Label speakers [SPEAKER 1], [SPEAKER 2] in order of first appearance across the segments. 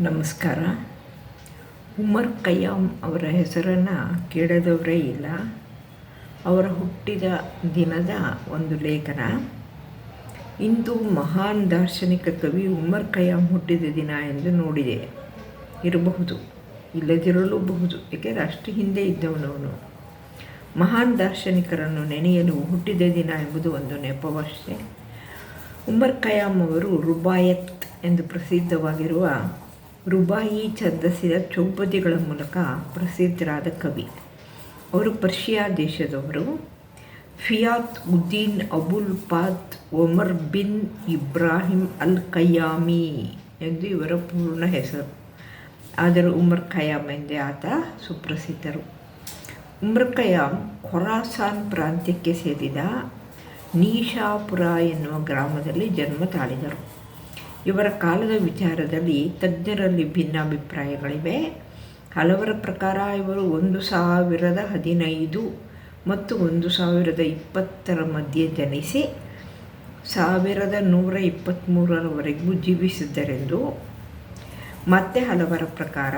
[SPEAKER 1] ನಮಸ್ಕಾರ. ಉಮರ್ ಕಯ್ಯಾಮ್ ಅವರ ಹೆಸರನ್ನು ಕೇಳದವರೇ ಇಲ್ಲ. ಅವರ ಹುಟ್ಟಿದ ದಿನದ ಒಂದು ಲೇಖನ. ಇಂದು ಮಹಾನ್ ದಾರ್ಶನಿಕ ಕವಿ ಉಮರ್ ಕಯ್ಯಾಮ್ ಹುಟ್ಟಿದ ದಿನ ಎಂದು ನೋಡಿದೆ. ಇರಬಹುದು, ಇಲ್ಲದಿರಲೂಬಹುದು ಏಕೆಂದರೆ ಅಷ್ಟು ಹಿಂದೆ ಇದ್ದವನವನು. ಮಹಾನ್ ದಾರ್ಶನಿಕರನ್ನು ನೆನೆಯಲು ಹುಟ್ಟಿದ ದಿನ ಎಂಬುದು ಒಂದು ನೆಪವಷ್ಟೇ. ಉಮರ್ ಕಯಾಮ್ ಅವರು ರುಬಾಯತ್ ಎಂದು ಪ್ರಸಿದ್ಧವಾಗಿರುವ ರುಬಾಯಿ ಛಂದಸ್ಸಿನ ಚೌಪದಿಗಳ ಮೂಲಕ ಪ್ರಸಿದ್ಧರಾದ ಕವಿ. ಅವರು ಪರ್ಷಿಯಾ ದೇಶದವರು. Ghiyath Uddin Abul Fath Omar bin Ibrahim al Khayyami ಎಂದು ಇವರ ಪೂರ್ಣ ಹೆಸರು. ಆದರೂ ಉಮರ್ ಖಯಾಮ್ ಎಂದೇ ಆತ ಸುಪ್ರಸಿದ್ಧರು. ಉಮರ್ ಖಯಾಮ್ ಖೊರಾಸಾನ್ ಪ್ರಾಂತ್ಯಕ್ಕೆ ಸೇರಿದ ನೀಶಾಪುರ ಎನ್ನುವ ಗ್ರಾಮದಲ್ಲಿ ಜನ್ಮ ತಾಳಿದರು. ಇವರ ಕಾಲದ ವಿಚಾರದಲ್ಲಿ ತಜ್ಞರಲ್ಲಿ ಭಿನ್ನಾಭಿಪ್ರಾಯಗಳಿವೆ ಹಲವರ ಪ್ರಕಾರ ಇವರು ಒಂದು ಸಾವಿರದ ಹದಿನೈದು ಮತ್ತು ಒಂದು ಸಾವಿರದ ಇಪ್ಪತ್ತರ ಮಧ್ಯೆ ಜನಿಸಿ ಸಾವಿರದ ನೂರ ಇಪ್ಪತ್ತ್ಮೂರರವರೆಗೂ ಜೀವಿಸಿದ್ದರೆಂದು. ಮತ್ತೆ ಹಲವರ ಪ್ರಕಾರ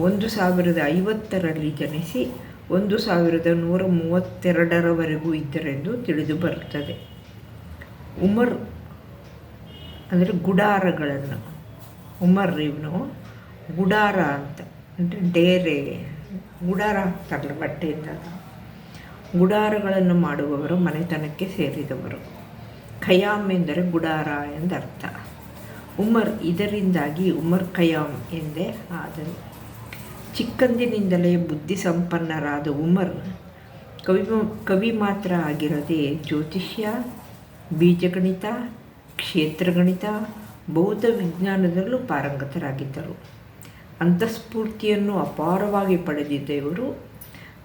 [SPEAKER 1] ಒಂದು ಸಾವಿರದ ಐವತ್ತರಲ್ಲಿ ಜನಿಸಿ ಒಂದು ಸಾವಿರದ ನೂರ ಮೂವತ್ತೆರಡರವರೆಗೂ ಇದ್ದರೆಂದು ತಿಳಿದು ಬರುತ್ತದೆ. ಉಮರ್ ಅಂದರೆ ಗುಡಾರಗಳನ್ನು. ಉಮರ್ ಇವನು ಗುಡಾರ ಅಂತ. ಅಂದರೆ ಡೇರೆ. ಗುಡಾರ ಹಾಕ್ತಾರಲ್ಲ ಬಟ್ಟೆಯಿಂದ. ಗುಡಾರಗಳನ್ನು ಮಾಡುವವರು ಮನೆತನಕ್ಕೆ ಸೇರಿದವರು. ಖಯಾಮ್ ಎಂದರೆ ಗುಡಾರ ಎಂದರ್ಥ. ಉಮರ್ ಇದರಿಂದಾಗಿ ಉಮರ್ ಖಯಾಮ್ ಎಂದೇ ಆದರು ಚಿಕ್ಕಂದಿನಿಂದಲೇ ಬುದ್ಧಿ ಸಂಪನ್ನರಾದ ಉಮರ್ ಕವಿ ಕವಿ ಮಾತ್ರ ಆಗಿರದೆ ಜ್ಯೋತಿಷ್ಯ, ಬೀಜಗಣಿತ ಕ್ಷೇತ್ರಗಣಿತ ಬೌದ್ಧ ವಿಜ್ಞಾನದಲ್ಲೂ ಪಾರಂಗತರಾಗಿದ್ದರು. ಅಂತಃಸ್ಫೂರ್ತಿಯನ್ನು ಅಪಾರವಾಗಿ ಪಡೆದಿದ್ದ ಇವರು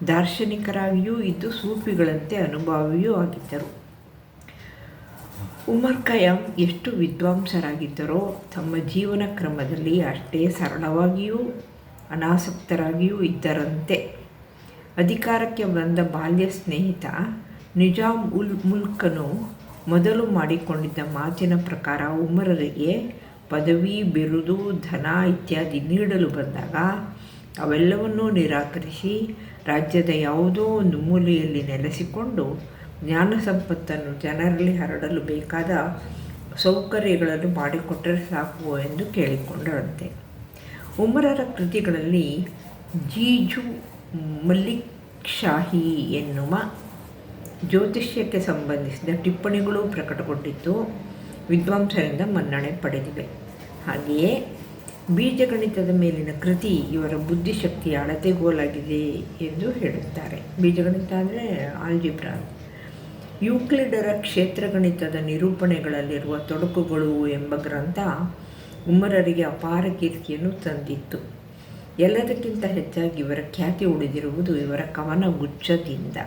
[SPEAKER 1] ದಾರ್ಶನಿಕರಾಗಿಯೂ ಇದ್ದು ಸೂಫಿಗಳಂತೆ ಅನುಭಾವಿಯೂ ಆಗಿದ್ದರು. ಉಮರ್ ಖಯಾಮ್ ಎಷ್ಟು ವಿದ್ವಾಂಸರಾಗಿದ್ದರೋ ತಮ್ಮ ಜೀವನ ಕ್ರಮದಲ್ಲಿ ಅಷ್ಟೇ ಸರಳವಾಗಿಯೂ ಅನಾಸಕ್ತರಾಗಿಯೂ ಇದ್ದರಂತೆ. ಅಧಿಕಾರಕ್ಕೆ ಬಂದ ಬಾಲ್ಯ ಸ್ನೇಹಿತ ನಿಜಾಮ್ ಉಲ್ ಮುಲ್ಕನು ಮೊದಲು ಮಾಡಿಕೊಂಡಿದ್ದ ಮಾತಿನ ಪ್ರಕಾರ ಉಮರರಿಗೆ ಪದವಿ, ಬಿರುದು, ಧನ ಇತ್ಯಾದಿ ನೀಡಲು ಬಂದಾಗ ಅವೆಲ್ಲವನ್ನೂ ನಿರಾಕರಿಸಿ ರಾಜ್ಯದ ಯಾವುದೋ ಒಂದು ಮೂಲೆಯಲ್ಲಿ ನೆಲೆಸಿಕೊಂಡು ಜ್ಞಾನ ಸಂಪತ್ತನ್ನು ಜನರಲ್ಲಿ ಹರಡಲು ಬೇಕಾದ ಸೌಕರ್ಯಗಳನ್ನು ಮಾಡಿಕೊಟ್ಟರೆ ಸಾಕು ಎಂದು ಕೇಳಿಕೊಂಡಂತೆ. ಉಮರರ ಕೃತಿಗಳಲ್ಲಿ ಜೀಜು ಮಲ್ಲಿಕ್ ಶಾಹಿ ಎನ್ನುವ ಜ್ಯೋತಿಷ್ಯಕ್ಕೆ ಸಂಬಂಧಿಸಿದ ಟಿಪ್ಪಣಿಗಳು ಪ್ರಕಟಗೊಂಡಿದ್ದು, ವಿದ್ವಾಂಸರಿಂದ ಮನ್ನಣೆ ಪಡೆದಿವೆ. ಹಾಗೆಯೇ, ಬೀಜಗಣಿತದ ಮೇಲಿನ ಕೃತಿ ಇವರ ಬುದ್ಧಿಶಕ್ತಿಯ ಅಳತೆಗೋಲಾಗಿದೆ ಎಂದು ಹೇಳುತ್ತಾರೆ. ಬೀಜಗಣಿತ ಅಂದರೆ ಆಲ್ಜಿಬ್ರಾ. ಯೂಕ್ಲಿಡರ ಕ್ಷೇತ್ರಗಣಿತದ ನಿರೂಪಣೆಗಳಲ್ಲಿರುವ ತೊಡಕುಗಳು ಎಂಬ ಗ್ರಂಥ ಉಮ್ಮರರಿಗೆ ಅಪಾರ ಕೀರ್ತಿಯನ್ನು ತಂದಿತ್ತು. ಎಲ್ಲದಕ್ಕಿಂತ ಹೆಚ್ಚಾಗಿ ಇವರ ಖ್ಯಾತಿ ಉಳಿದಿರುವುದು ಇವರ ಕವನ ಗುಚ್ಛದಿಂದ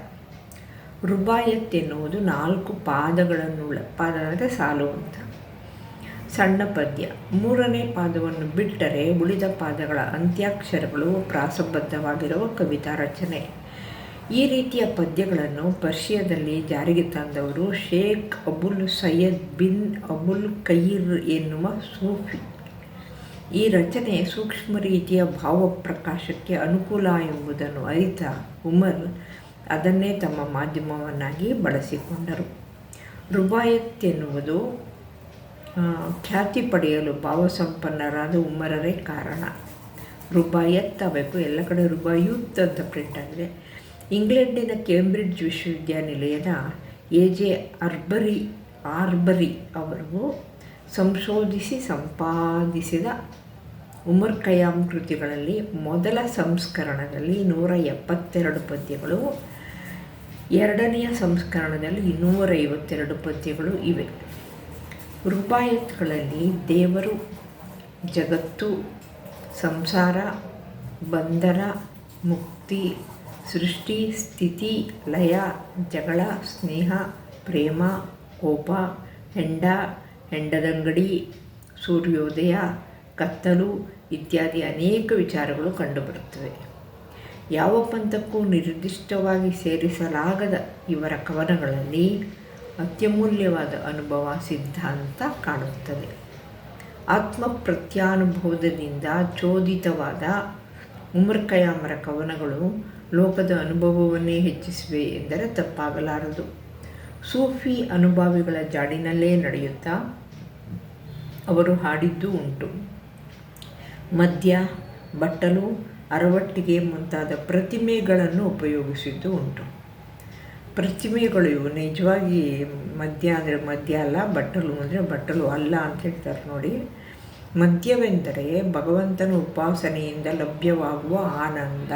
[SPEAKER 1] ರುಬಾಯತ್ ಎನ್ನುವುದು ನಾಲ್ಕು ಪಾದಗಳನ್ನುಳ್ಳ, ಪಾದ ಅಂದರೆ ಸಾಲು ಅಂತ. ಸಣ್ಣ ಪದ್ಯ. ಮೂರನೇ ಪಾದವನ್ನು ಬಿಟ್ಟರೆ ಉಳಿದ ಪಾದಗಳ ಅಂತ್ಯಾಕ್ಷರಗಳು ಪ್ರಾಸಬದ್ಧವಾಗಿರುವ ಕವಿತಾ ರಚನೆ. ಈ ರೀತಿಯ ಪದ್ಯಗಳನ್ನು ಪರ್ಷಿಯಾದಲ್ಲಿ ಜಾರಿಗೆ ತಂದವರು Sheikh Abul Sayeed bin Abul Khair ಎನ್ನುವ ಸೂಫಿ. ಈ ರಚನೆ ಸೂಕ್ಷ್ಮ ರೀತಿಯ ಭಾವ ಪ್ರಕಾಶಕ್ಕೆ ಅನುಕೂಲ ಎಂಬುದನ್ನು ಅರಿತ ಉಮರ್ ಅದನ್ನೇ ತಮ್ಮ ಮಾಧ್ಯಮವನ್ನಾಗಿ ಬಳಸಿಕೊಂಡರು. ರುಬಾಯತ್ ಎನ್ನುವುದು ಖ್ಯಾತಿ ಪಡೆಯಲು ಭಾವಸಂಪನ್ನರಾದ ಉಮರರೇ ಕಾರಣ. ರುಬಾಯತ್ ಆಗಬೇಕು ಎಲ್ಲ ಕಡೆ ರುಬಾಯುತ್ ಅಂತ ಪ್ರಿಂಟ್ ಆಗಿದೆ. ಇಂಗ್ಲೆಂಡಿನ ಕೇಂಬ್ರಿಡ್ಜ್ ವಿಶ್ವವಿದ್ಯಾನಿಲಯದ ಎ ಜೆ ಅರ್ಬರಿ, ಆರ್ಬರಿ ಅವರು ಸಂಶೋಧಿಸಿ ಸಂಪಾದಿಸಿದ ಉಮರ್ ಖಯಾಮ್ ಕೃತಿಗಳಲ್ಲಿ ಮೊದಲ ಸಂಸ್ಕರಣದಲ್ಲಿ ನೂರ ಎಪ್ಪತ್ತೆರಡು ಪದ್ಯಗಳು ಎರಡನೆಯ ಸಂಸ್ಕರಣದಲ್ಲಿ ಇನ್ನೂರೈವತ್ತೆರಡು ಪದ್ಯಗಳು ಇವೆ. ರೂಪಾಯತ್ಗಳಲ್ಲಿ ದೇವರು, ಜಗತ್ತು, ಸಂಸಾರ, ಬಂಧನ, ಮುಕ್ತಿ, ಸೃಷ್ಟಿ, ಸ್ಥಿತಿ, ಲಯ, ಜಗಳ, ಸ್ನೇಹ, ಪ್ರೇಮ, ಕೋಪ, ಹೆಂಡ, ಹೆಂಡದಂಗಡಿ, ಸೂರ್ಯೋದಯ, ಕತ್ತಲು ಇತ್ಯಾದಿ ಅನೇಕ ವಿಚಾರಗಳು ಕಂಡುಬರುತ್ತವೆ. ಯಾವ ಪಂಥಕ್ಕೂ ನಿರ್ದಿಷ್ಟವಾಗಿ ಸೇರಿಸಲಾಗದ ಇವರ ಕವನಗಳಲ್ಲಿ ಅತ್ಯಮೂಲ್ಯವಾದ ಅನುಭವ, ಸಿದ್ಧಾಂತ ಕಾಣುತ್ತದೆ. ಆತ್ಮ ಪ್ರತ್ಯಾನುಭವದಿಂದ ಚೋದಿತವಾದ ಉಮರ್ ಕಯಾಮರ ಕವನಗಳು ಲೋಕದ ಅನುಭವವನ್ನೇ ಹೆಚ್ಚಿಸಿವೆ ಎಂದರೆ ತಪ್ಪಾಗಲಾರದು. ಸೂಫಿ ಅನುಭವಿಗಳ ಜಾಡಿನಲ್ಲೇ ನಡೆಯುತ್ತಾ ಅವರು ಹಾಡಿದ್ದು ಉಂಟು. ಮದ್ಯ, ಬಟ್ಟಲು ಅರವಟ್ಟಿಗೆ ಮುಂತಾದ ಪ್ರತಿಮೆಗಳನ್ನು ಉಪಯೋಗಿಸಿದ್ದು ಉಂಟು. ಪ್ರತಿಮೆಗಳು ನಿಜವಾಗಿ ಮದ್ಯ ಅಂದರೆ ಮದ್ಯ ಅಲ್ಲ, ಬಟ್ಟಲು ಅಂದರೆ ಬಟ್ಟಲು ಅಲ್ಲ ಅಂತ ಹೇಳ್ತಾರೆ ನೋಡಿ. ಮದ್ಯವೆಂದರೆ ಭಗವಂತನ ಉಪಾಸನೆಯಿಂದ ಲಭ್ಯವಾಗುವ ಆನಂದ.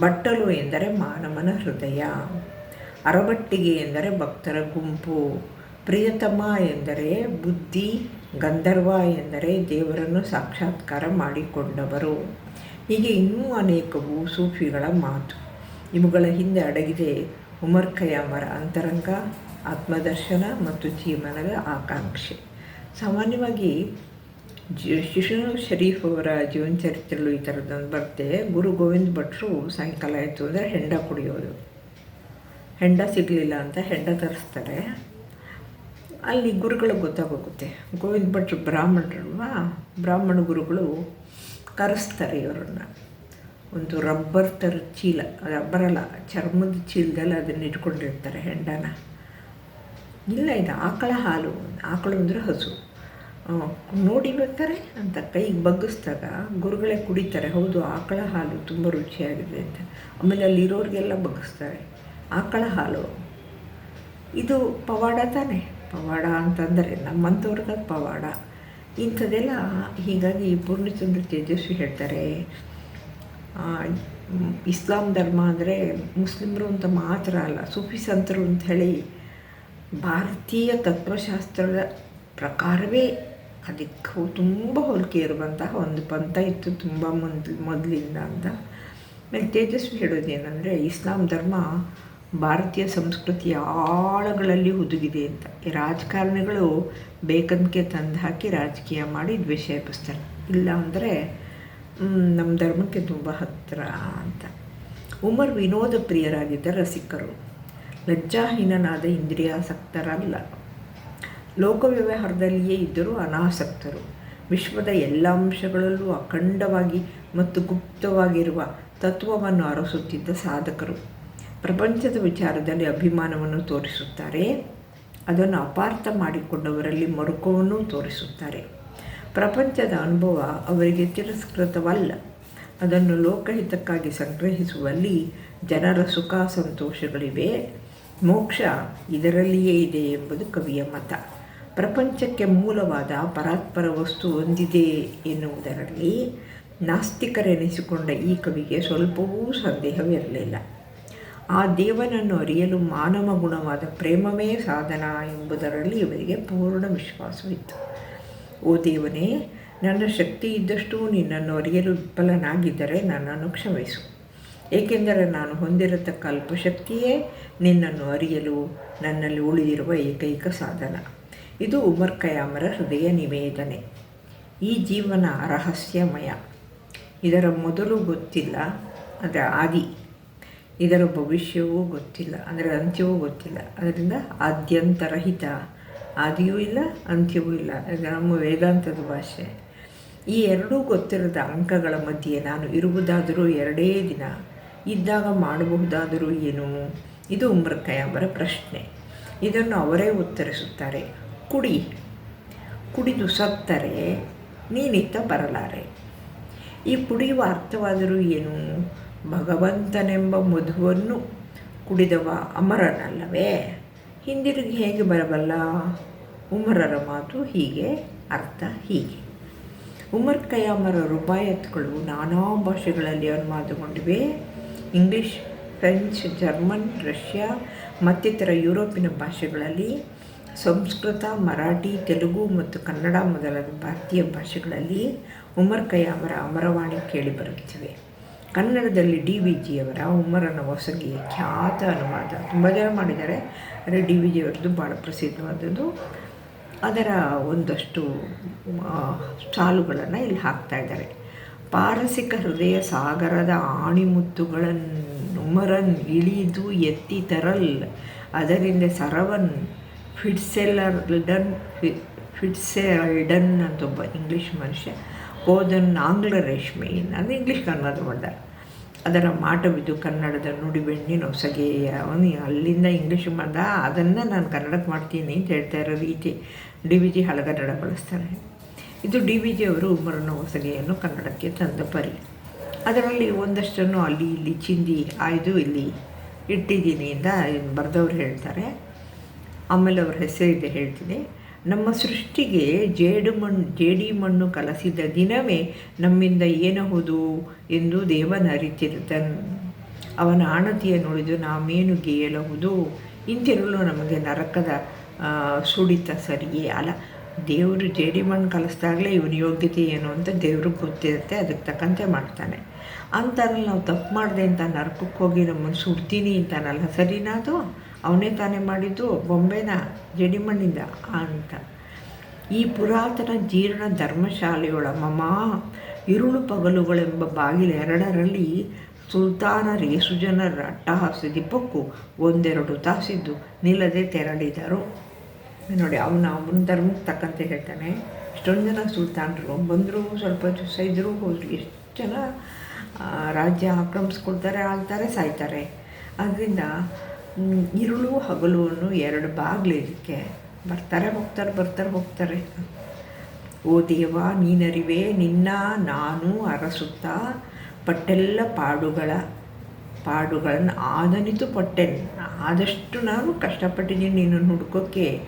[SPEAKER 1] ಬಟ್ಟಲು ಎಂದರೆ ಮಾನವನ ಹೃದಯ. ಅರಬಟ್ಟಿಗೆ ಎಂದರೆ ಭಕ್ತರ ಗುಂಪು. ಪ್ರಿಯತಮ ಎಂದರೆ ಬುದ್ಧಿ. ಗಂಧರ್ವ ಎಂದರೆ ದೇವರನ್ನು ಸಾಕ್ಷಾತ್ಕಾರ ಮಾಡಿಕೊಂಡವರು. ಹೀಗೆ ಇನ್ನೂ ಅನೇಕವು ಸೂಫಿಗಳ ಮಾತು. ಇವುಗಳ ಹಿಂದೆ ಅಡಗಿದೆ ಉಮರ್ ಖಯಾಮರ ಅಂತರಂಗ, ಆತ್ಮದರ್ಶನ ಮತ್ತು ಜೀವನದ ಆಕಾಂಕ್ಷೆ. ಸಾಮಾನ್ಯವಾಗಿ ಶಿಶು ಶರೀಫ್ ಅವರ ಜೀವನ ಚರಿತ್ರೆಗಳು ಈ ಥರದ್ದೊಂದು ಬರುತ್ತೆ. ಗುರು ಗೋವಿಂದ್ ಭಟ್ರು ಸಾಯಂಕಾಲ ಆಯಿತು ಅಂದರೆ ಹೆಂಡ ಕುಡಿಯೋದು. ಹೆಂಡ ಸಿಗಲಿಲ್ಲ ಅಂತ ಹೆಂಡ ತರಿಸ್ತಾರೆ. ಅಲ್ಲಿ ಗುರುಗಳಿಗೆ ಗೊತ್ತಾಗೋಗುತ್ತೆ. ಗೋವಿಂದ ಭಟ್ರು ಬ್ರಾಹ್ಮಣರಲ್ವಾ? ಬ್ರಾಹ್ಮಣ ಗುರುಗಳು ಕರೆಸ್ತಾರೆ ಇವರನ್ನು. ಒಂದು ರಬ್ಬರ್ ಥರ ಚೀಲ ರಬ್ಬರಲ್ಲ ಚರ್ಮದ ಚೀಲದಲ್ಲಿ ಅದನ್ನು ಇಟ್ಕೊಂಡಿರ್ತಾರೆ ಹೆಂಡನ. ಇಲ್ಲ, ಇದು ಆಕಳ ಹಾಲು, ಆಕಳು ಅಂದರೆ ಹಸು. ನೋಡಿ ಬರ್ತಾರೆ ಅಂತ ಕೈಗೆ ಬಗ್ಗಿಸ್ದಾಗ ಗುರುಗಳೇ ಕುಡಿತಾರೆ, ಹೌದು, ಆಕಳ ಹಾಲು ತುಂಬ ರುಚಿಯಾಗಿದೆ ಅಂತ. ಆಮೇಲೆ ಅಲ್ಲಿರೋರಿಗೆಲ್ಲ ಬಗ್ಗಿಸ್ತಾರೆ, ಆಕಳ ಹಾಲು. ಇದು ಪವಾಡ ತಾನೆ. ಪವಾಡ ಅಂತಂದರೆ ನಮ್ಮಂಥವ್ರಿಗೆ ಪವಾಡ. ಇಂಥದ್ದೆಲ್ಲ ಹೀಗಾಗಿ ಪೂರ್ಣಚಂದ್ರ ತೇಜಸ್ವಿ ಹೇಳ್ತಾರೆ. ಇಸ್ಲಾಂ ಧರ್ಮ ಅಂದರೆ ಮುಸ್ಲಿಮರು ಅಂತ ಮಾತ್ರ ಅಲ್ಲ, ಸೂಫಿ ಸಂತರು ಅಂತ ಹೇಳಿ ಭಾರತೀಯ ತತ್ವಶಾಸ್ತ್ರದ ಪ್ರಕಾರವೇ ಅದಕ್ಕೆ ತುಂಬ ಹೋಲಿಕೆ ಇರುವಂತಹ ಒಂದು ಪಂಥ ಇತ್ತು ತುಂಬ ಮೊದಲು, ಮೊದಲಿಂದ ಅಂತ. ಆಮೇಲೆ ತೇಜಸ್ವಿ ಹೇಳೋದೇನಂದರೆ ಇಸ್ಲಾಂ ಧರ್ಮ ಭಾರತೀಯ ಸಂಸ್ಕೃತಿಯ ಆಳಗಳಲ್ಲಿ ಹುದುಗಿದೆ ಅಂತ. ಈ ರಾಜಕಾರಣಿಗಳು ಬೇಕಂದಕ್ಕೆ ತಂದು ಹಾಕಿ ರಾಜಕೀಯ ಮಾಡಿ ದ್ವೇಷ ಎಬ್ಬಿಸ್ತಾರೆ. ಇಲ್ಲ ಅಂದರೆ ನಮ್ಮ ಧರ್ಮಕ್ಕೆ ತುಂಬ ಹತ್ತಿರ ಅಂತ. ಉಮರ್ ವಿನೋದ ಪ್ರಿಯರಾಗಿದ್ದ ರಸಿಕರು ಲಜ್ಜಾಹೀನನಾದ ಇಂದ್ರಿಯಾಸಕ್ತರಲ್ಲ. ಲೋಕ ವ್ಯವಹಾರದಲ್ಲಿಯೇ ಇದ್ದರೂ ಅನಾಸಕ್ತರು. ವಿಶ್ವದ ಎಲ್ಲ ಅಂಶಗಳಲ್ಲೂ ಅಖಂಡವಾಗಿ ಮತ್ತು ಗುಪ್ತವಾಗಿರುವ ತತ್ವವನ್ನು ಅರಸುತ್ತಿದ್ದ ಸಾಧಕರು. ಪ್ರಪಂಚದ ವಿಚಾರದಲ್ಲಿ ಅಭಿಮಾನವನ್ನು ತೋರಿಸುತ್ತಾರೆ. ಅದನ್ನು ಅಪಾರ್ಥ ಮಾಡಿಕೊಂಡವರಲ್ಲಿ ಮರುಕವನ್ನು ತೋರಿಸುತ್ತಾರೆ. ಪ್ರಪಂಚದ ಅನುಭವ ಅವರಿಗೆ ತಿರಸ್ಕೃತವಲ್ಲ. ಅದನ್ನು ಲೋಕಹಿತಕ್ಕಾಗಿ ಸಂಗ್ರಹಿಸುವಲ್ಲಿ ಜನರ ಸುಖ ಸಂತೋಷಗಳಿವೆ. ಮೋಕ್ಷ ಇದರಲ್ಲಿಯೇ ಇದೆ ಎಂಬುದು ಕವಿಯ ಮತ. ಪ್ರಪಂಚಕ್ಕೆ ಮೂಲವಾದ ಪರಾತ್ಪರ ವಸ್ತು ಹೊಂದಿದೆ ಎನ್ನುವುದರಲ್ಲಿ ನಾಸ್ತಿಕರೆನಿಸಿಕೊಂಡ ಈ ಕವಿಗೆ ಸ್ವಲ್ಪವೂ ಸಂದೇಹವಿರಲಿಲ್ಲ. ಆ ದೇವನನ್ನು ಅರಿಯಲು ಮಾನವ ಗುಣವಾದ ಪ್ರೇಮವೇ ಸಾಧನ ಎಂಬುದರಲ್ಲಿ ಇವರಿಗೆ ಪೂರ್ಣ ವಿಶ್ವಾಸವಿತ್ತು. ಓ ದೇವನೇ, ನನ್ನ ಶಕ್ತಿ ಇದ್ದಷ್ಟು ನಿನ್ನನ್ನು ಅರಿಯಲು ವಿಫಲನಾಗಿದ್ದರೆ ನನ್ನನ್ನು ಕ್ಷಮಿಸು. ಏಕೆಂದರೆ ನಾನು ಹೊಂದಿರತಕ್ಕ ಅಲ್ಪಶಕ್ತಿಯೇ ನಿನ್ನನ್ನು ಅರಿಯಲು ನನ್ನಲ್ಲಿ ಉಳಿದಿರುವ ಏಕೈಕ ಸಾಧನ. ಇದು ಉಮರ್ ಕಯಾಮರ ಹೃದಯ ನಿವೇದನೆ. ಈ ಜೀವನ ರಹಸ್ಯಮಯ. ಇದರ ಮೊದಲು ಗೊತ್ತಿಲ್ಲ, ಅದರ ಆದಿ. ಇದರ ಭವಿಷ್ಯವೂ ಗೊತ್ತಿಲ್ಲ, ಅಂದರೆ ಅಂತ್ಯವೂ ಗೊತ್ತಿಲ್ಲ. ಅದರಿಂದ ಆದ್ಯಂತರಹಿತ, ಆದಿಯೂ ಇಲ್ಲ, ಅಂತ್ಯವೂ ಇಲ್ಲ. ಇದು ನಮ್ಮ ವೇದಾಂತದ ಭಾಷೆ. ಈ ಎರಡೂ ಗೊತ್ತಿರದ ಅಂಕಗಳ ಮಧ್ಯೆ ನಾನು ಇರುವುದಾದರೂ ಎರಡೇ ದಿನ, ಇದ್ದಾಗ ಮಾಡಬಹುದಾದರೂ ಏನು? ಇದು ಉಮ್ರಕಯ್ಯ ಪ್ರಶ್ನೆ. ಇದನ್ನು ಅವರೇ ಉತ್ತರಿಸುತ್ತಾರೆ. ಕುಡಿ. ಕುಡಿದು ಸತ್ತರೆ, ನೀನಿತ್ತ ಬರಲಾರೆ. ಈ ಕುಡಿಯುವ ಅರ್ಥವಾದರೂ ಏನು? ಭಗವಂತನೆಂಬ ಮಧುವನ್ನು ಕುಡಿದವ ಅಮರನಲ್ಲವೇ? ಹಿಂದಿರುಗಿ ಹೇಗೆ ಬರಬಲ್ಲ? ಉಮರರ ಮಾತು ಹೀಗೆ, ಅರ್ಥ ಹೀಗೆ. ಉಮರ್ ಕಯಾಮರ ರುಬಾಯತ್ಗಳು ನಾನಾ ಭಾಷೆಗಳಲ್ಲಿ ಅನುವಾದಗೊಂಡಿವೆ. ಇಂಗ್ಲಿಷ್, ಫ್ರೆಂಚ್, ಜರ್ಮನ್, ರಷ್ಯಾ, ಮತ್ತಿತರ ಯುರೋಪಿನ ಭಾಷೆಗಳಲ್ಲಿ, ಸಂಸ್ಕೃತ, ಮರಾಠಿ, ತೆಲುಗು ಮತ್ತು ಕನ್ನಡ ಮೊದಲಾದ ಭಾರತೀಯ ಭಾಷೆಗಳಲ್ಲಿ ಉಮರ್ ಕಯಾಮರ ಅಮರವಾಣಿ ಕೇಳಿಬರುತ್ತಿವೆ ಕನ್ನಡದಲ್ಲಿ ಡಿ ವಿ ಜಿಯವರ ಉಮ್ಮರನ ಹೊಸಗಿ ಖ್ಯಾತ ಅನುವಾದ. ತುಂಬ ಜನ ಮಾಡಿದ್ದಾರೆ. ಆದರೆ ಡಿ ವಿ ಜಿಯವರದ್ದು ಭಾಳ ಪ್ರಸಿದ್ಧವಾದದ್ದು. ಅದರ ಒಂದಷ್ಟು ಸಾಲುಗಳನ್ನು ಇಲ್ಲಿ ಹಾಕ್ತಾ ಇದ್ದಾರೆ. ಪಾರಸಿಕ ಹೃದಯ ಸಾಗರದ ಆಣಿಮುತ್ತುಗಳನ್ನು ಉಮರನ್ ಇಳಿದು ಎತ್ತಿ ತರಲ್. ಅದರಿಂದ ಸರವನ್ ಫಿಡ್ಸೆಲ್ಲರ್ಡನ್ ಫಿಟ್ಸೆಲ್ಡನ್ ಅಂತ ಒಬ್ಬ ಇಂಗ್ಲೀಷ್ ಮನುಷ್ಯ ಹೋದನ್ ಆಂಗ್ಲ ರೇಷ್ಮೆ. ಅಂದರೆ ಇಂಗ್ಲೀಷ್ ಕನ್ನಡ ಮಾಡಿದ ಅದರ ಮಾಟವಿದು ಕನ್ನಡದ ನುಡಿಬೆಣ್ಣಿ ನೊಸಗೆಯ ಅವನು. ಅಲ್ಲಿಂದ ಇಂಗ್ಲೀಷ್ ಮಾಡ್ದ ಅದನ್ನು ನಾನು ಕನ್ನಡಕ್ಕೆ ಮಾಡ್ತೀನಿ ಅಂತ ಹೇಳ್ತಾ ಇರೋ ರೀತಿ ಡಿ ವಿ ಜಿ ಹಳಗನ್ನಡ ಬಳಸ್ತಾರೆ ಇದು ಡಿ ವಿ ಜಿ ಅವರು ಮರಣ ಹೊಸಗೆಯನ್ನು ಕನ್ನಡಕ್ಕೆ ತಂದ ಪರಿ. ಅದರಲ್ಲಿ ಒಂದಷ್ಟನ್ನು ಅಲ್ಲಿ ಇಲ್ಲಿ ಚಿಂದಿ ಆಯ್ದು ಇಲ್ಲಿ ಇಟ್ಟಿದ್ದೀನಿ ಅಂತ ಬರೆದವ್ರು ಹೇಳ್ತಾರೆ. ಆಮೇಲೆ ಅವ್ರ ಹೆಸರಿದೆ ಹೇಳ್ತೀನಿ. ನಮ್ಮ ಸೃಷ್ಟಿಗೆ ಜೇಡು ಮಣ್ಣು, ಜೇಡಿ ಮಣ್ಣು ಕಲಸಿದ ದಿನವೇ ನಮ್ಮಿಂದ ಏನಹುದು ಎಂದು ದೇವನರಿತಿರುತ್ತನ್ ಅವನ ಆಣತಿಯ ನುಡಿದು ನಾವೇನು ಗೇಯಲಹುದು? ಇಂತಿರಲು ನಮಗೆ ನರಕದ ಸುಡಿತ ಸರಿಯೇ ಅಲ್ಲ. ದೇವರು ಜೇಡಿ ಮಣ್ಣು ಕಲಿಸ್ದಾಗಲೇ ಇವನ ಯೋಗ್ಯತೆ ಏನು ಅಂತ ದೇವ್ರಿಗೆ ಗೊತ್ತಿರುತ್ತೆ, ಅದಕ್ಕೆ ತಕ್ಕಂತೆ ಮಾಡ್ತಾನೆ. ಅಂತಾರಲ್ಲಿ ನಾವು ತಪ್ಪು ಮಾಡಿದೆ ಅಂತ ನರಕಕ್ಕೆ ಹೋಗಿ ನಮ್ಮನ್ನು ಸುಡ್ತೀನಿ ಅಂತಾನಲ್ಲ, ಸರಿನಾ ಅದು? ಅವನೇ ತಾನೇ ಮಾಡಿದ್ದು ಬೊಂಬೆನ ಜಡಿಮಣ್ಣಿಂದ ಅಂತ. ಈ ಪುರಾತನ ಜೀರ್ಣ ಧರ್ಮಶಾಲೆಯೊಳ ಮಮ ಇರುಳು ಪಗಲುಗಳೆಂಬ ಬಾಗಿಲು ಎರಡರಲ್ಲಿ ಸುಲ್ತಾನರಿಗೆ ಸುಜನರ ಅಟ್ಟಹಾಸ ದೀಪಕ್ಕೂ ಒಂದೆರಡು ತಾಸಿದ್ದು ನಿಲ್ಲದೆ ತೆರಳಿದರು. ನೋಡಿ ಅವನ ಅವನ ಧರ್ಮಕ್ಕೆ ತಕ್ಕಂತೆ ಹೇಳ್ತಾನೆ ಎಷ್ಟೊಂದು ಜನ ಸುಲ್ತಾನರು ಬಂದರು ಸ್ವಲ್ಪ ದಿವಸ ಇದ್ದರು ಹೋದ್ರು ಎಷ್ಟು ಜನ ರಾಜ್ಯ ಆಕ್ರಮಿಸ್ಕೊಳ್ತಾರೆ ಆಗ್ತಾರೆ ಸಾಯ್ತಾರೆ. ಮ್, ಇರುಳು ಹಗಲು ಅನ್ನೋ ಎರಡು ಬಾಗಿಲು ಇದಕ್ಕೆ ಬರ್ತಾರೆ, ಹೋಗ್ತಾರೆ ಬರ್ತಾರೆ, ಹೋಗ್ತಾರೆ. ಓ ದೇವ ನೀನರಿವೆ, ನಿನ್ನ, ನಾನು ಅರಸುತ್ತಾ ಪಟ್ಟೆಲ್ಲ ಪಾಡುಗಳ, ಪಾಡುಗಳನ್ನು ಆದನಿತು ಪಟ್ಟೆ ಆದಷ್ಟು ನಾನು ಕಷ್ಟಪಟ್ಟಿದ್ದೀನಿ ನೀನು ಹುಡ್ಕೋಕ್ಕೆ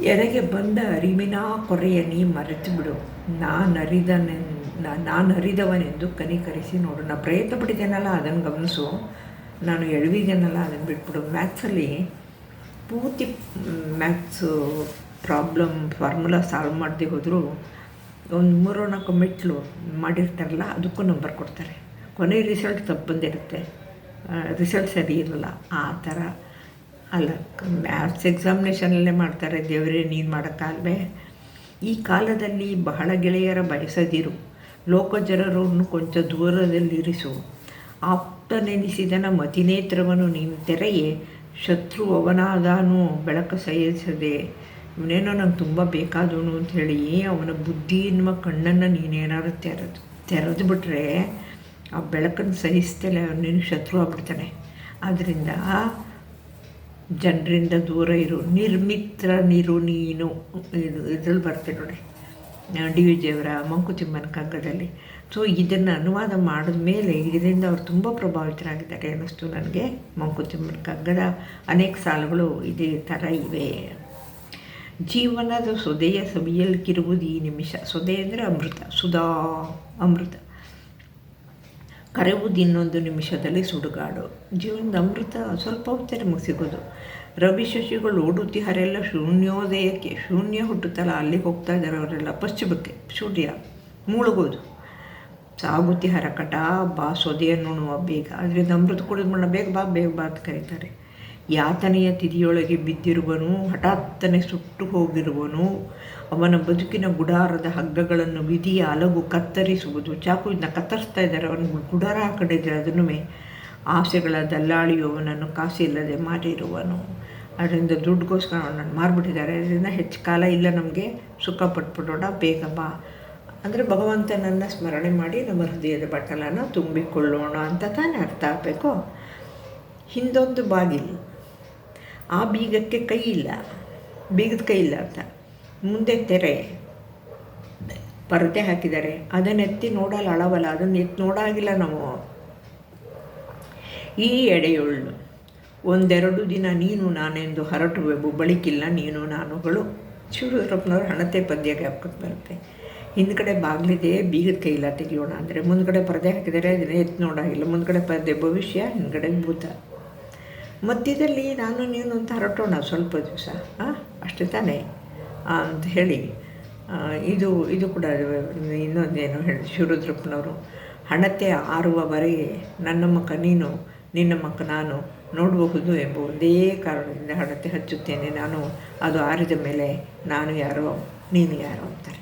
[SPEAKER 1] ಎರಗೆ ಬಂದ ಅರಿವಿನ ಕೊರೆಯ ನೀ ಮರೆತು ಬಿಡು. ನಾನು ಅರಿದನೆ ನಾನು ಕನಿಕರಿಸಿ ನೋಡು. ಪ್ರಯತ್ನ ಪಟ್ಟಿದ್ದೇನಲ್ಲ ಅದನ್ನು ಗಮನಿಸು. ನಾನು ಎಳವಿಗೆನಲ್ಲ ಅದನ್ನು ಬಿಟ್ಬಿಡು. ಮ್ಯಾಥ್ಸಲ್ಲಿ ಪೂರ್ತಿ ಮ್ಯಾಥ್ಸು ಪ್ರಾಬ್ಲಮ್ ಫಾರ್ಮುಲಾ ಸಾಲ್ವ್ ಮಾಡದೆ ಹೋದರೂ ಒಂದು ಮೂರು ನಾಲ್ಕು ಮೆಟ್ಲು ಮಾಡಿರ್ತಾರಲ್ಲ, ಅದಕ್ಕೂ ನಂಬರ್ ಕೊಡ್ತಾರೆ. ಕೊನೆ ರಿಸಲ್ಟ್ ತಪ್ಪು ಬಂದಿರುತ್ತೆ. ರಿಸಲ್ಟ್ ಸರಿ ಇರಲ್ಲ. ಆ ಥರ ಅಲ್ಲ. ಮ್ಯಾಥ್ಸ್ ಎಕ್ಸಾಮಿನೇಷನಲ್ಲೇ ಮಾಡ್ತಾರೆ. ದೇವರೇ, ನೀನು ಮಾಡೋಕ್ಕಾಲ್ವೇ ಈ ಕಾಲದಲ್ಲಿ ಬಹಳ ಗೆಳೆಯರ ಬಯಸದಿರು. ಲೋಕಜನರನ್ನು ಕೊಂಚ ದೂರದಲ್ಲಿರಿಸು. ಆಪ್ತನೆನಿಸಿದನ ಮತಿನೇತ್ರವನ್ನು ನೀನು ತೆರೆಯೇ. ಶತ್ರು ಅವನಾದಾನು ಬೆಳಕು ಸಹಿಸದೆ. ಇವನೇನೋ ನಂಗೆ ತುಂಬ ಬೇಕಾದವನು ಅಂತ ಹೇಳಿ ಅವನ ಬುದ್ಧಿ ಎನ್ನುವ ಕಣ್ಣನ್ನು ನೀನೇನಾದ್ರು ತೆರೆದು ತೆರೆದು ಬಿಟ್ರೆ ಆ ಬೆಳಕನ್ನು ಸಹಿಸ್ತಲೇ ಅವನೇನು ಶತ್ರು ಆಗ್ಬಿಡ್ತಾನೆ. ಆದ್ದರಿಂದ ಜನರಿಂದ ದೂರ ಇರು. ನಿರ್ಮಿತ್ರ ನಿರು ನೀನು. ಇದು ಇದ್ರಲ್ಲಿ ಬರ್ತೇನೆ ನೋಡಿ ಡಿ ವಿ ಜಿಯವರ ಮಂಕುತಿಮ್ಮನ ಕಗ್ಗದಲ್ಲಿ ಸೊ ಇದನ್ನು ಅನುವಾದ ಮಾಡಿದ ಮೇಲೆ ಇದರಿಂದ ಅವರು ತುಂಬ ಪ್ರಭಾವಿತರಾಗಿದ್ದಾರೆ ಅನ್ನಿಸ್ತು ನನಗೆ ಮಂಕುತಿಮ್ಮನ ಕಗ್ಗದ ಅನೇಕ ಸಾಲುಗಳು ಇದೇ ಥರ ಇವೆ. ಜೀವನದ ಸೊದೆಯ ಸವಿಯಲ್ಕಿರುವುದು ಈ ನಿಮಿಷ. ಸೊದೆ ಅಂದರೆ ಅಮೃತ. ಸುಧಾ ಅಮೃತ. ಕರೆವುದು ಇನ್ನೊಂದು ನಿಮಿಷದಲ್ಲಿ ಸುಡುಗಾಡು. ಜೀವನದ ಅಮೃತ ಸ್ವಲ್ಪ ಹೊತ್ತೇ ನಮಗೆ ಸಿಗೋದು. ರವಿ ಶಶಿಗಳು ಓಡುತ್ತಿಹಾರೆಲ್ಲ ಶೂನ್ಯೋದಯಕ್ಕೆ. ಶೂನ್ಯ ಹುಟ್ಟುತ್ತಲ್ಲ ಅಲ್ಲಿಗೆ ಹೋಗ್ತಾ ಇದ್ದಾರೆ ಅವರೆಲ್ಲ. ಪಶ್ಚಿಮಕ್ಕೆ. ಸೂರ್ಯ. ಮುಳುಗೋದು. ಸಾಗುತ್ತಿಹಾರ ಹರಕಟ, ಬಾ ಸೊದೆಯನ್ನು ನೋಡುವ ಬೇಗ. ಅದರಿಂದ ಅಮೃತ ಕುಡಿದ ಮಣ್ಣ ಬೇಗ ಬಾ ಬೇಗ ಬಾ ಅಂತ ಕರೀತಾರೆ. ಯಾತನೆಯ ತಿದಿಯೊಳಗೆ ಬಿದ್ದಿರುವನು, ಹಠಾತ್ತನೆ ಸುಟ್ಟು ಹೋಗಿರುವನು, ಅವನ ಬದುಕಿನ ಗುಡಾರದ ಹಗ್ಗಗಳನ್ನು ವಿಧಿಯ ಅಲಗು ಕತ್ತರಿಸುವುದು. ಚಾಕುವಿನ ಕತ್ತರಿಸ್ತಾ ಇದ್ದಾರೆ, ಅವನು ಗುಡಾರ ಹಾಕೊಂಡಿದ್ದಾರೆ ಅದನ್ನು ಆಸೆಗಳ ದಲ್ಲಾಳಿಯು ಅವನನ್ನು ಕಾಸಿಲ್ಲದೆ ಮಾಡಿರುವನು ಅದರಿಂದ ದುಡ್ಡುಗೋಸ್ಕರ ಅವನನ್ನು ಮಾರ್ಬಿಟ್ಟಿದ್ದಾರೆ. ಅದರಿಂದ ಹೆಚ್ಚು ಕಾಲ ಇಲ್ಲ ನಮಗೆ, ಸುಖ ಪಟ್ಬಿಡೋಣ, ಬೇಗ ಬಾ. ಅಂದರೆ ಭಗವಂತನನ್ನು ಸ್ಮರಣೆ ಮಾಡಿ ನಮ್ಮ ಹೃದಯದ ಬಟ್ಟಲನ್ನು ತುಂಬಿಕೊಳ್ಳೋಣ ಅಂತ ತಾನೇ ಅರ್ಥ ಆಗಬೇಕು? ಹಿಂದೊಂದು ಬಾಗಿಲು. ಆ ಬೀಗಕ್ಕೆ ಕೈ ಇಲ್ಲ. ಬೀಗದ ಕೈ ಇಲ್ಲ ಅಂತ. ಮುಂದೆ ತೆರೆ. ಪರದೆ ಹಾಕಿದ್ದಾರೆ. ಅದನ್ನೆತ್ತಿ ನೋಡಲ್ಲ, ಅಳವಲ್ಲ. ಅದನ್ನು ಎತ್ತಿ ನೋಡಾಗಿಲ್ಲ ನಾವು. ಈ ಎಡೆಯುಳ್ಳು. ಒಂದೆರಡು ದಿನ ನೀನು ನಾನೆಂದು ಹರಟುವೆವು ಬಳಿಕಿಲ್ಲ ನೀನು ನಾನುಗಳು. ಶಿವರುದ್ರಪ್ಪನವ್ರ ಹಣತೆ ಪದ್ಯ ಜ್ಞಾಪಕಕ್ಕೆ ಬರುತ್ತೆ. ಹಿಂದ್ಗಡೆ ಬಾಗಿಲಿದೆ ಬೀಗದ ಕೈಲ ತೆಗಿಯೋಣ ಅಂದರೆ ಮುಂದ್ಗಡೆ ಪರದೆ ಹಾಕಿದರೆ ಅದನ್ನ ಎತ್ತು ನೋಡೋಂಗಿಲ್ಲ ಮುಂದ್ಗಡೆ ಪರದೆ ಭವಿಷ್ಯ ಹಿಂದ್ಗಡೆ ಭೂತ. ಮಧ್ಯದಲ್ಲಿ ನಾನು ನೀನು ಅಂತ ಹರಟೋಣ ಸ್ವಲ್ಪ ದಿವಸ ಅಷ್ಟೇ ತಾನೇ ಅಂತ ಹೇಳಿ. ಇದು ಇದು ಕೂಡ ಇನ್ನೊಂದೇನು ಹೇಳಿ, ಶಿವರುದ್ರಪ್ಪನವರು. ಹಣತೆ ಆರುವವರೆಗೆ ನನ್ನ ಮಕ್ಕ ನೀನು, ನಿನ್ನ ಮಕ್ಕ ನಾನು ನೋಡಬಹುದು ಎಂಬ ಒಂದೇ ಕಾರಣದಿಂದ ಹಣತೆ ಹಚ್ಚುತ್ತೇನೆ. ನಾನು ಅದು ಆರಿದ ಮೇಲೆ ನಾನು ಯಾರೋ, ನೀನು ಯಾರೋ ಅಂತಾರೆ.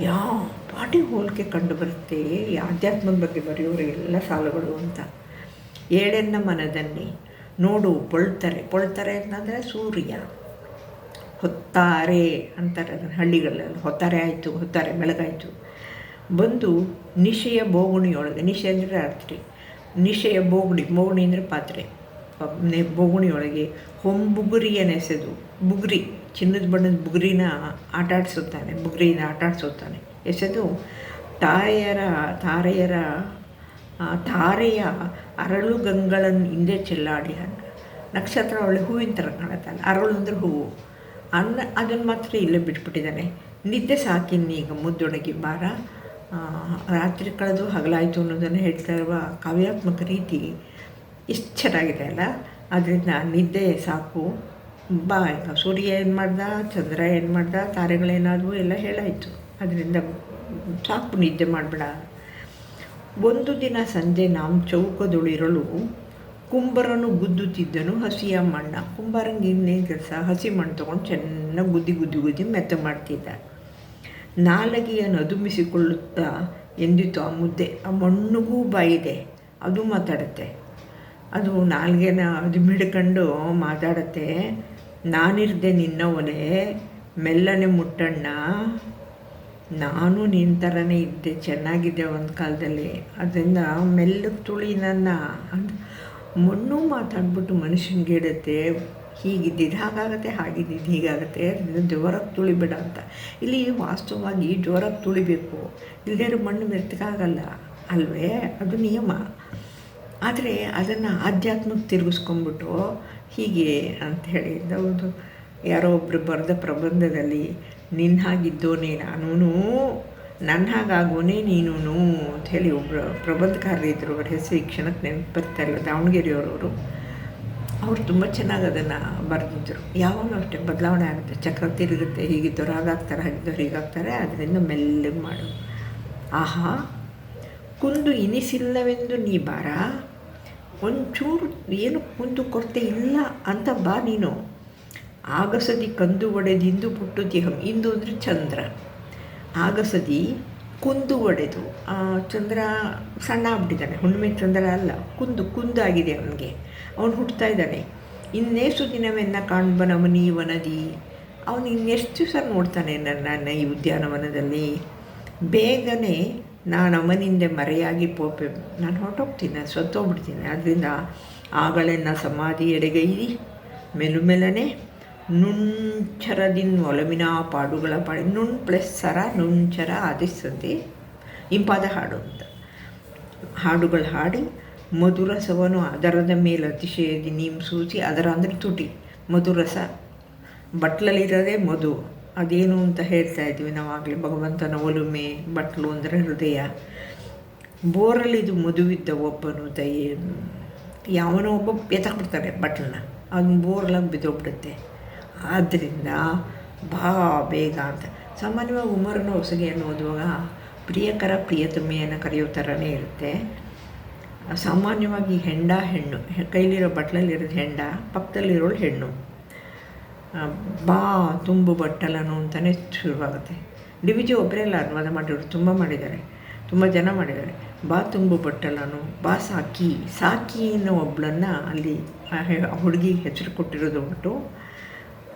[SPEAKER 1] ಯಾವ ಪಾಟಿ ಹೋಲಿಕೆ ಕಂಡು ಬರುತ್ತೆ? ಈ ಆಧ್ಯಾತ್ಮದ ಬಗ್ಗೆ ಬರೆಯೋರು ಎಲ್ಲ ಸಾಲುಗಳು ಅಂತ. ಏಳೆನ್ನ ಮನದಲ್ಲಿ ನೋಡು ಪೊಳ್ತಾರೆ. ಪೊಳ್ತಾರೆ ಅಂತಂದರೆ ಸೂರ್ಯ. ಹೊತ್ತಾರೆ ಅಂತಾರೆ ಹಳ್ಳಿಗಳಲ್ಲಿ. ಹೊತ್ತಾರೆ ಆಯಿತು, ಹೊತ್ತಾರೆ, ಬೆಳಗಾಯಿತು. ಬಂದು ನಿಶೆಯ ಬೋಗುಣಿಯೊಳಗೆ ನಿಶೆ ಅಂದರೆ ರಾತ್ರಿ. ನಿಶೆಯ ಬೋಗುಣಿ ಬೋಗುಣಿ ಅಂದರೆ ಪಾತ್ರೆ. ಬೋಗುಣಿಯೊಳಗೆ ಹೊಂಬುಗುರಿಯ ನೆಸೆದು ಬುಗುರಿ. ಚಿನ್ನದ ಬಣ್ಣದ ಬುಗುರಿನ ಆಟಾಡಿಸುತ್ತಾನೆ ಬುಗುರಿನ ಆಟ ಆಡಿಸುತ್ತಾನೆ ಎಸೆದು ತಾರೆಯರ ತಾರೆಯರ ತಾರೆಯ ಅರಳು ಗಂಗಳನ್ನು ಹಿಂದೆ ಚೆಲ್ಲಾಡಿ ನಕ್ಷತ್ರ ಒಳ್ಳೆ ಹೂವಿನ ಥರ ಕಾಣುತ್ತಾನೆ ಅರಳು ಅಂದರೆ ಹೂವು. ಅನ್ನ, ಅದನ್ನು ಮಾತ್ರ ಇಲ್ಲೇ ಬಿಟ್ಬಿಟ್ಟಿದ್ದಾನೆ. ನಿದ್ದೆ ಸಾಕಿನ್ನೀಗ ಮುದ್ದೊಣಗಿ ಬಾರ ರಾತ್ರಿ ಕಳೆದು ಹಗಲಾಯಿತು ಅನ್ನೋದನ್ನು ಹೇಳ್ತಾ ಇರುವ ಕಾವ್ಯಾತ್ಮಕ ರೀತಿ ಎಷ್ಟು ಚೆನ್ನಾಗಿದೆ ಅಲ್ಲ. ಅದರಿಂದ ನಿದ್ದೆ ಸಾಕು. ಬಾ ಸೂರ್ಯ ಏನು ಮಾಡ್ದ, ಚಂದ್ರ ಏನು ಮಾಡ್ದ ತಾರೆಗಳೇನಾದವು ಎಲ್ಲ ಹೇಳಾಯಿತು. ಅದರಿಂದ ಸಾಕು ನಿದ್ದೆ ಮಾಡಬೇಡ. ಒಂದು ದಿನ ಸಂಜೆ ನಾವು ಚೌಕದೊಳಿರಲು ಕುಂಬರನು ಗುದ್ದುತ್ತಿದ್ದನು ಹಸಿಯ ಮಣ್ಣ. ಕುಂಬರಂಗೆ ಇನ್ನೇನು ಕೆಲಸ, ಹಸಿ ಮಣ್ಣು ತೊಗೊಂಡು ಚೆನ್ನಾಗಿ ಗುದ್ದಿ ಗುದ್ದಿ ಗುದ್ದಿ ಮೆತ್ತ ಮಾಡ್ತಿದ್ದ. ನಾಲಗೆಯನ್ನು ನದುಮಿಸಿಕೊಳ್ಳುತ್ತಾ ಎಂದಿತು ಆ ಮುದ್ದೆ. ಆ ಮಣ್ಣಿಗೂ ಬಾಯಿದೆ, ಅದು ಮಾತಾಡುತ್ತೆ. ಅದು ನಾಲ್ಗೆನ ಅದು ಮಿಡ್ಕೊಂಡು ಮಾತಾಡುತ್ತೆ. ನಾನಿರ್ದೆ ನಿನ್ನವನೇ, ಮೆಲ್ಲನೆ ಮುಟ್ಟಣ್ಣ. ನಾನು ನಿನ್ನ ಥರನೇ ಇದ್ದೆ, ಚೆನ್ನಾಗಿದ್ದೆ ಒಂದು ಕಾಲದಲ್ಲಿ. ಅದರಿಂದ ಮೆಲ್ಲಗೆ ತುಳಿ ನನ್ನ. ಮಣ್ಣು ಮಾತಾಡ್ಬಿಟ್ಟು ಮನುಷ್ಯನಿಗಿಡುತ್ತೆ ಹೀಗಿದ್ದಿದ್ದು ಹಾಗಾಗತ್ತೆ ಹಾಗಿದ್ದಿದ್ದು ಹೀಗಾಗತ್ತೆ. ಅದರಿಂದ ಜೋರಾಗಿ ತುಳಿಬೇಡ ಅಂತ. ಇಲ್ಲಿ ವಾಸ್ತವವಾಗಿ ಜೋರಾಗಿ ತುಳಿಬೇಕು. ಇಲ್ಲದೇ ಮಣ್ಣು ಮೆತ್ತಗಾಗಲ್ಲ ಅಲ್ವೇ? ಅದು ನಿಯಮ. ಆದರೆ ಅದನ್ನು ಆಧ್ಯಾತ್ಮಕ್ಕೆ ತಿರುಗಿಸ್ಕೊಂಡ್ಬಿಟ್ಟು ಹೀಗೆ ಅಂತ ಹೇಳಿ ಹೌದು ಯಾರೋ ಒಬ್ಬರು ಬರೆದ ಪ್ರಬಂಧದಲ್ಲಿ ನಿನ್ನ ಹಾಗಿದ್ದೋನೇ ನಾನೂ ನನ್ನ ಹಾಗಾಗೋನೇ ನೀನು ಅಂತ ಹೇಳಿ ಒಬ್ಬರು ಪ್ರಬಂಧಕಾರರಿದ್ದರು ಅವ್ರ ಹೆಸರು ಈ ಕ್ಷಣಕ್ಕೆ ನೆನಪು ಬರ್ತಾ ಇಲ್ಲ. ದಾವಣಗೆರೆಯವರವರು. ಅವ್ರು ತುಂಬ ಚೆನ್ನಾಗಿ ಅದನ್ನು ಬರೆದಿದ್ದರು ಯಾವಾಗಲೂ ಅಷ್ಟೇ ಬದಲಾವಣೆ ಆಗುತ್ತೆ. ಚಕ್ರ ತಿರುಗುತ್ತೆ ಹೀಗಿದ್ದವ್ರು ಹಾಗಾಗ್ತಾರೆ ಹಾಗಿದ್ದವ್ರು ಹೀಗಾಗ್ತಾರೆ, ಅದರಿಂದ ಮೆಲ್ಲಗೆ ಮಾಡು. ಆಹಾ, ಕುಂದು ಇನಿಸಿಲ್ಲವೆಂದು ನೀ ಬಾರ? ಒಂಚೂರು ಏನು ಕುಂದು ಕೊರತೆ ಇಲ್ಲ ಅಂತ ಬಾ ನೀನು. ಆಗಸದಿ ಕಂದು ಒಡೆದಿಂದು ಪುಟ್ಟು ದೇಹಂ. ಇಂದು ಅಂದರೆ ಚಂದ್ರ. ಆಗಸದಿ ಕುಂದು ಒಡೆದು. ಚಂದ್ರ ಸಣ್ಣ ಆಗ್ಬಿಟ್ಟಿದ್ದಾನೆ. ಹುಣ್ಣಿಮೆ ಚಂದ್ರ ಅಲ್ಲ. ಕುಂದು ಕುಂದಾಗಿದೆ ಅವನಿಗೆ. ಅವನು ಹುಟ್ಟುತ್ತಾ ಇದ್ದಾನೆ. ಇನ್ನೆಷ್ಟು ದಿನವೆನ್ನ ಕಾಣ್ಬನವನಿ ವನದಿ? ಅವನು ಇನ್ನೆಷ್ಟು ದಿವಸ ನೋಡ್ತಾನೆ ನನ್ನ ಈ ಉದ್ಯಾನವನದಲ್ಲಿ. ಬೇಗನೆ ನಾನು ಅವನಿಂದ ಮರೆಯಾಗಿ ಪೋಪೆ, ನಾನು ಹೊರಟೋಗ್ತೀನಿ ಸತ್ತೋಗ್ಬಿಡ್ತೀನಿ. ಆದ್ದರಿಂದ ಆಗಳನ್ನ ಸಮಾಧಿ ಎಡೆಗೈದಿ ಮೆಲುಮೆಲನೆ, ನುಂಚರದಿನ್ ಒಲಮಿನ ಪಾಡುಗಳ ಪಾಡಿ ನುಣ್ ಪ್ಲಸ್ ಸರ ನುಂಚರ ಆದಿಸಂತೆ ಇಂಪಾದ ಹಾಡು ಅಂತ. ಹಾಡುಗಳು ಹಾಡಿ, ಮಧುರಸವನ್ನು ಅದರದ ಮೇಲೆ ಅತಿಶಯದಿ ನೀಮ್ ಸೂಚಿ ಅದರ ಅಂದರೆ ತುಟಿ, ಮಧುರಸ, ಬಟ್ಲಲ್ಲಿರೋದೇ ಮಧು. ಅದೇನು ಅಂತ ಹೇಳ್ತಾ ಇದ್ವಿ. ನಾವಾಗಲೇ ಭಗವಂತನ ಒಲುಮೆ, ಬಟ್ಲು ಅಂದರೆ ಹೃದಯ. ಬೋರಲ್ಲಿ ಇದು ಮದುವಿದ್ದ ಒಬ್ಬನು ದಯೆ ಯಾವನೋ ಒಬ್ಬ ಎತ್ತಾಕ್ಬಿಡ್ತಾನೆ ಬಟ್ಲನ್ನ. ಅದನ್ನ ಬೋರ್ಲಾಗಿ ಬಿದ್ದೋಗ್ಬಿಡುತ್ತೆ. ಆದ್ದರಿಂದ ಬಾ ಬೇಗ ಅಂತ. ಸಾಮಾನ್ಯವಾಗಿ ಉಮರನ ಹೊಸಗೆಯನ್ನು ಓದುವಾಗ ಪ್ರಿಯಕರ ಪ್ರಿಯತಮೆಯನ್ನು ಕರೆಯೋ ಥರನೇ ಇರುತ್ತೆ. ಸಾಮಾನ್ಯವಾಗಿ ಹೆಂಡ ಹೆಣ್ಣು. ಕೈಲಿರೋ ಬಟ್ಲಲ್ಲಿರೋದು ಹೆಂಡ, ಪಕ್ಕದಲ್ಲಿರೋಳು ಹೆಣ್ಣು. ಬಾ, ತುಂಬು ಬಟ್ಟಲನು ಅಂತಲೇ ಶುರುವಾಗುತ್ತೆ. ಡಿ ವಿ ಜಿ ಒಬ್ಬರೇ ಅಲ್ಲ, ಅನುವಾದ ಮಾಡಿರೋರು ತುಂಬ ಮಾಡಿದ್ದಾರೆ. ತುಂಬ ಜನ ಮಾಡಿದ್ದಾರೆ. ಬಾ, ತುಂಬು ಬಟ್ಟಲನು, ಬಾ ಸಾಕಿ. ಸಾಕಿ ಅನ್ನೋ ಒಬ್ಬಳನ್ನು ಅಲ್ಲಿ ಹುಡುಗಿ ಹೆಸರು ಕೊಟ್ಟಿರೋದು ಉಂಟು.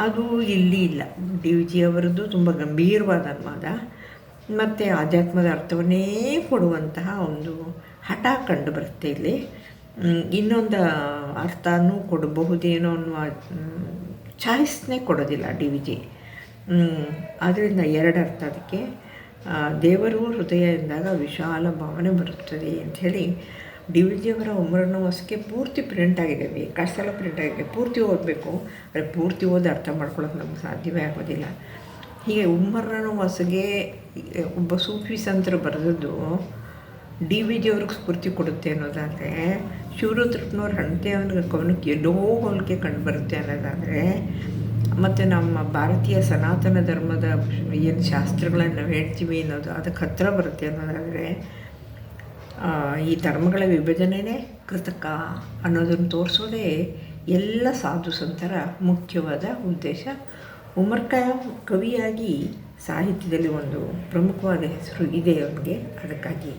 [SPEAKER 1] ಅದು ಇಲ್ಲಿ ಇಲ್ಲ. ಡಿ ವಿ ಜಿ ಅವರದ್ದು ತುಂಬ ಗಂಭೀರವಾದ ಅನುವಾದ. ಮತ್ತು ಆಧ್ಯಾತ್ಮದ ಅರ್ಥವನ್ನೇ ಕೊಡುವಂತಹ ಒಂದು ಹಠ ಕಂಡು ಬರುತ್ತೆ ಇಲ್ಲಿ. ಇನ್ನೊಂದು ಅರ್ಥನೂ ಕೊಡಬಹುದೇನೋ ಅನ್ನುವ ಚಾಯ್ಸ್ನೇ ಕೊಡೋದಿಲ್ಲ ಡಿ ವಿ ಜಿ. ಆದ್ದರಿಂದ ಎರಡು ಅರ್ಥ ಅದಕ್ಕೆ. ದೇವರು ಹೃದಯ ಎಂದಾಗ ವಿಶಾಲ ಭಾವನೆ ಬರುತ್ತದೆ ಅಂಥೇಳಿ ಡಿ ವಿ ಜಿಯವರ ಹೊಸಕ್ಕೆ ಪೂರ್ತಿ ಪ್ರಿಂಟ್ ಆಗಿದೆ. ಬೇಕಾಷ್ಟು ಪ್ರಿಂಟ್ ಆಗಿದೆ. ಪೂರ್ತಿ ಓದಬೇಕು. ಆದರೆ ಪೂರ್ತಿ ಓದಿ ಅರ್ಥ ಮಾಡ್ಕೊಳ್ಳೋಕೆ ನಮ್ಗೆ ಸಾಧ್ಯವೇ ಆಗೋದಿಲ್ಲ. ಹೀಗೆ ಹೊಸಗೆ ಒಬ್ಬ ಸೂಫಿ ಸಂತರು ಬರೆದದ್ದು ಡಿ ವಿ ಜಿ ಅವ್ರಿಗೆ ಸ್ಫೂರ್ತಿ ಕೊಡುತ್ತೆ ಅನ್ನೋದಾದರೆ ಶಿವರುದ್ರಪ್ಪನವ್ರ ಅವನಿಗೆ ಕವನಕ್ಕೆ ಎಲ್ಲೋ ಹೋಲಿಕೆ ಕಂಡು ಬರುತ್ತೆ ಅನ್ನೋದಾದರೆ, ಮತ್ತು ನಮ್ಮ ಭಾರತೀಯ ಸನಾತನ ಧರ್ಮದ ಏನು ಶಾಸ್ತ್ರಗಳನ್ನು ನಾವು ಹೇಳ್ತೀವಿ ಅನ್ನೋದು ಅದಕ್ಕೆ ಹತ್ತಿರ ಬರುತ್ತೆ ಅನ್ನೋದಾದರೆ ಈ ಧರ್ಮಗಳ ವಿಭಜನೆಯೇ ಕೃತಕ ಅನ್ನೋದನ್ನು ತೋರಿಸೋದೇ ಎಲ್ಲ ಸಾಧು ಸಂತರ ಮುಖ್ಯವಾದ ಉದ್ದೇಶ. ಉಮರ್ ಕವಿಯಾಗಿ ಸಾಹಿತ್ಯದಲ್ಲಿ ಒಂದು ಪ್ರಮುಖವಾದ ಹೆಸರು ಇದೆ ಅವನಿಗೆ. ಅದಕ್ಕಾಗಿ